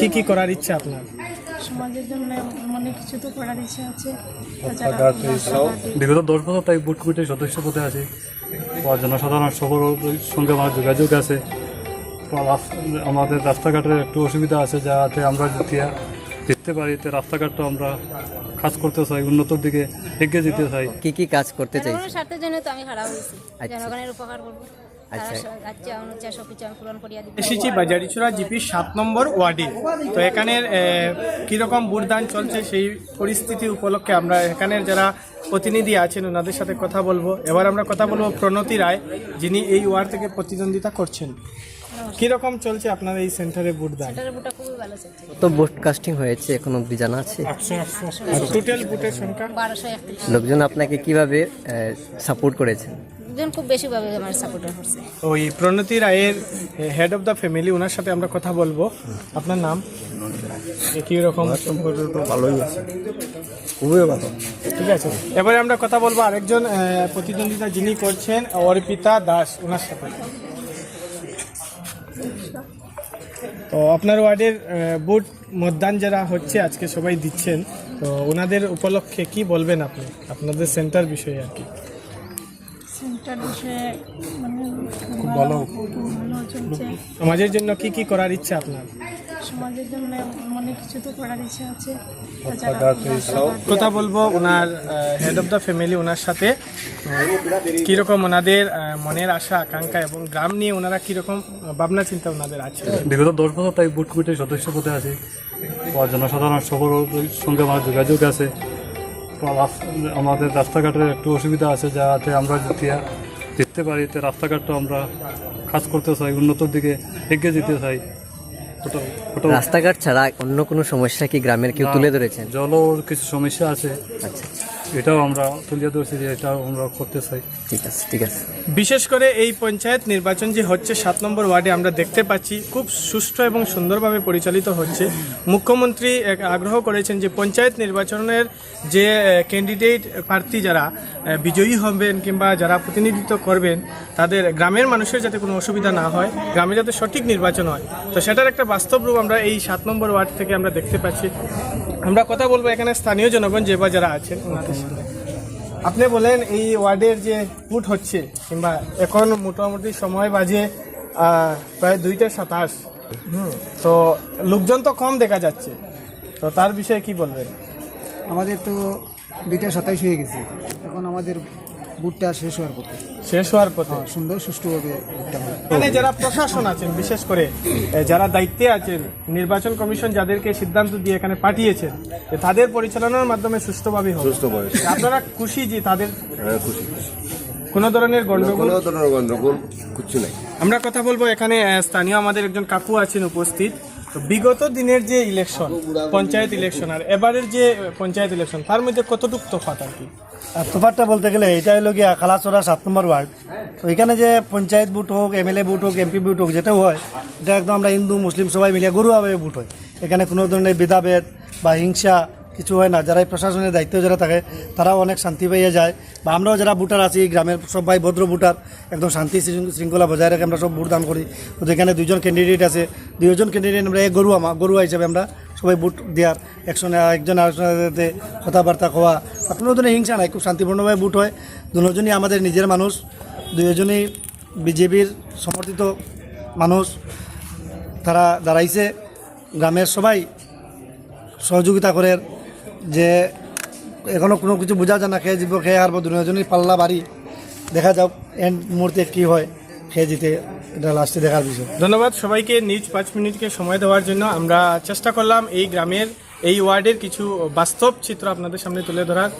কি কি করার ইচ্ছা আপনার? সমাজের জন্য অনেক কিছু তো করার ইচ্ছা আছে। বিগত দশ বছর তাই বুট কমিটির সদস্য পদে আছে। বা জনসাধারণ সবার সঙ্গে আমার যোগাযোগ আছে। আমাদের রাস্তাঘাটের একটু অসুবিধা আছে যাতে আমরা যদি জিততে পারি তো রাস্তাঘাটটা আমরা কাজ করতে চাই উন্নতর দিকে এগিয়ে যেতে চাই। কি কি কাজ করতে চাই স্বার্থের জন্য তো আমি খারাপ হয়েছি। আচ্ছা। জনগণের উপকার করব। আচ্ছা। এসেছি বাজারিচুরা জিপি সাত নম্বর ওয়ার্ডে। তো এখানের কীরকম ভোটদান চলছে সেই পরিস্থিতি উপলক্ষে আমরা এখানের যারা প্রতিনিধি আছেন ওনাদের সাথে কথা বলব। এবার আমরা কথা বলব প্রণতি রায় যিনি এই ওয়ার্ড থেকে প্রতিদ্বন্দ্বিতা করছেন। কীরকম চলছে আপনার এই সেন্টারে ভালো চলছে। তো ভোট কাস্টিং হয়েছে এখন অব্দি জানা আছে। টোটাল ভোটের সংখ্যা? লোকজন আপনাকে কীভাবে সাপোর্ট করেছেন? জন খুব বেশিভাবে আমার সাপোর্টার করছে। ওই প্রণতি রায়ের হেড অফ দ্য ফ্যামিলি ওনার সাথে আমরা কথা বলব। আপনার নাম? একই রকম। ভালোই আছে। খুবই ভালো। ঠিক আছে। এবারে আমরা কথা বলব আরেকজন প্রতিদ্বন্দ্বিতা যিনি করছেন অর্পিতা দাস ওনার সাথে। তো আপনার ওয়ার্ডের বুট মতদান যারা হচ্ছে আজকে সবাই দিচ্ছেন। তো ওনাদের উপলক্ষে কি বলবেন আপনি? আপনাদের সেন্টার বিষয়ে আর কি। সেন্টার বিষয়ে মানে খুব ভালো ভালো। চলছে। সমাজের জন্য কি কি করার ইচ্ছা আপনার? সমাজের জন্য অনেক কিছু তো করার ইচ্ছা আছে। কথা বলব ওনার হেড অফ দ্য ফ্যামিলি ওনার সাথে। কীরকম ওনাদের মনের আশা আকাঙ্ক্ষা এবং গ্রাম নিয়ে ওনারা কীরকম ভাবনা চিন্তা ওনাদের আছে? বিগত দশ বছর তাই বুট কমিটির সদস্য পদে আছে। জনসাধারণ সবার সঙ্গে আমার যোগাযোগ আছে। আমাদের রাস্তাঘাটের একটু অসুবিধা আছে যাতে আমরা যদি জিততে পারি তো রাস্তাঘাটটা আমরা কাজ করতে চাই উন্নতর দিকে এগিয়ে যেতে চাই। রাস্তাঘাট ছাড়া অন্য কোনো সমস্যা কি গ্রামের কেউ তুলে ধরেছে জলও কিছু সমস্যা আছে। আচ্ছা। এটাও আমরা তুলে ধরছি যে এটাও আমরা করতে চাই। ঠিক আছে ঠিক আছে। বিশেষ করে এই পঞ্চায়েত নির্বাচন যে হচ্ছে সাত নম্বর ওয়ার্ডে আমরা দেখতে পাচ্ছি খুব সুষ্ঠু এবং সুন্দরভাবে পরিচালিত হচ্ছে। মুখ্যমন্ত্রী এক আগ্রহ করেছেন যে পঞ্চায়েত নির্বাচনের যে ক্যান্ডিডেট প্রার্থী যারা বিজয়ী হবেন কিংবা যারা প্রতিনিধিত্ব করবেন তাদের গ্রামের মানুষের যাতে কোনো অসুবিধা না হয় গ্রামে যাতে সঠিক নির্বাচন হয়। তো সেটার একটা বাস্তব রূপ আমরা এই সাত নম্বর ওয়ার্ড থেকে আমরা দেখতে পাচ্ছি। আমরা কথা বলব এখানে স্থানীয় জনগণ যে বা যারা আছেন। ওনাদের আপনি বলেন এই ওয়ার্ডের যে ফুট হচ্ছে কিংবা এখন মোটামুটি সময় বাজে প্রায় দুইটা সাতাশ। তো লোকজন তো কম দেখা যাচ্ছে। তো তার বিষয়ে কি বলবেন? আমাদের তো দুইটা সাতাইশ হয়ে গেছে। এখন আমাদের বুটটা শেষ হওয়ার পথে। শেষ হওয়ার পথে? সুন্দর সুষ্ঠুভাবে বুটটা হয়। এখানে যারা প্রশাসন আছেন বিশেষ করে যারা দায়িত্বে আছেন নির্বাচন কমিশন যাদেরকে সিদ্ধান্ত দিয়ে এখানে পাঠিয়েছেন তাদের পরিচালনার মাধ্যমে সুষ্ঠুভাবে হবে। আপনারা খুশি যে তাদের? কোনো ধরনের গন্ডগোল কোনো ধরনের গন্ডগোল কিছু নাই। আমরা কথা বলব এখানে স্থানীয় আমাদের একজন কাকু আছেন উপস্থিত। বিগত দিনের যে ইলেকশন, পঞ্চায়েত ইলেকশন আর এবারের যে পঞ্চায়েত ইলেকশন, তার মধ্যে কতটুকু তফাৎ আর কি? আর তফাৎটা বলতে গেলে এটা হলো গিয়া খালাচড়া সাত নম্বর ওয়ার্ড। তো এখানে যে পঞ্চায়েত বুট হোক, এমএলএ বুট হোক, এমপি বুট হোক, যেটাও হয়, এটা একদম আমরা হিন্দু, মুসলিম সবাই মিলিয়ে গরুভাবে বুট হয়। এখানে কোনো ধরনের ভেদাভেদ বা হিংসা কিছু হয় না। যারা প্রশাসনের দায়িত্ব যারা থাকে, তারাও অনেক শান্তি পাইয়ে যায়। বা আমরাও যারা ভোটার আছি, গ্রামের সবাই ভদ্র ভোটার, একদম শান্তি শৃঙ্খলা বজায় রেখে আমরা সব ভোট দান করি। তো এখানে দুইজন ক্যান্ডিডেট আছে, দুইজন ক্যান্ডিডেট আমরা এক গরু আমা গরুয়া হিসাবে আমরা সবাই ভোট দেওয়ার একজনে একজন আরেকজনের কথাবার্তা বা কোনো ধরনের হিংসা নাই, খুব শান্তিপূর্ণভাবে ভোট হয়। দুজনই আমাদের নিজের মানুষ, দুজনই বিজেপির সমর্থিত মানুষ। তারা দাঁড়াইছে, গ্রামের সবাই সহযোগিতা করে। যে এখনও কোনো কিছু বোঝা যায় না, খেয়ে যাব খেয়ে হারবো দুজনই পাল্লা বাড়ি। দেখা যাক এন্ড মুহূর্তে কী হয়, খেয়ে জিতে এটা লাস্টে দেখার বিষয়। ধন্যবাদ সবাইকে নিউজ পাঁচ মিনিটকে সময় দেওয়ার জন্য। আমরা চেষ্টা করলাম এই গ্রামের, এই ওয়ার্ডের কিছু বাস্তব চিত্র আপনাদের সামনে তুলে ধরার।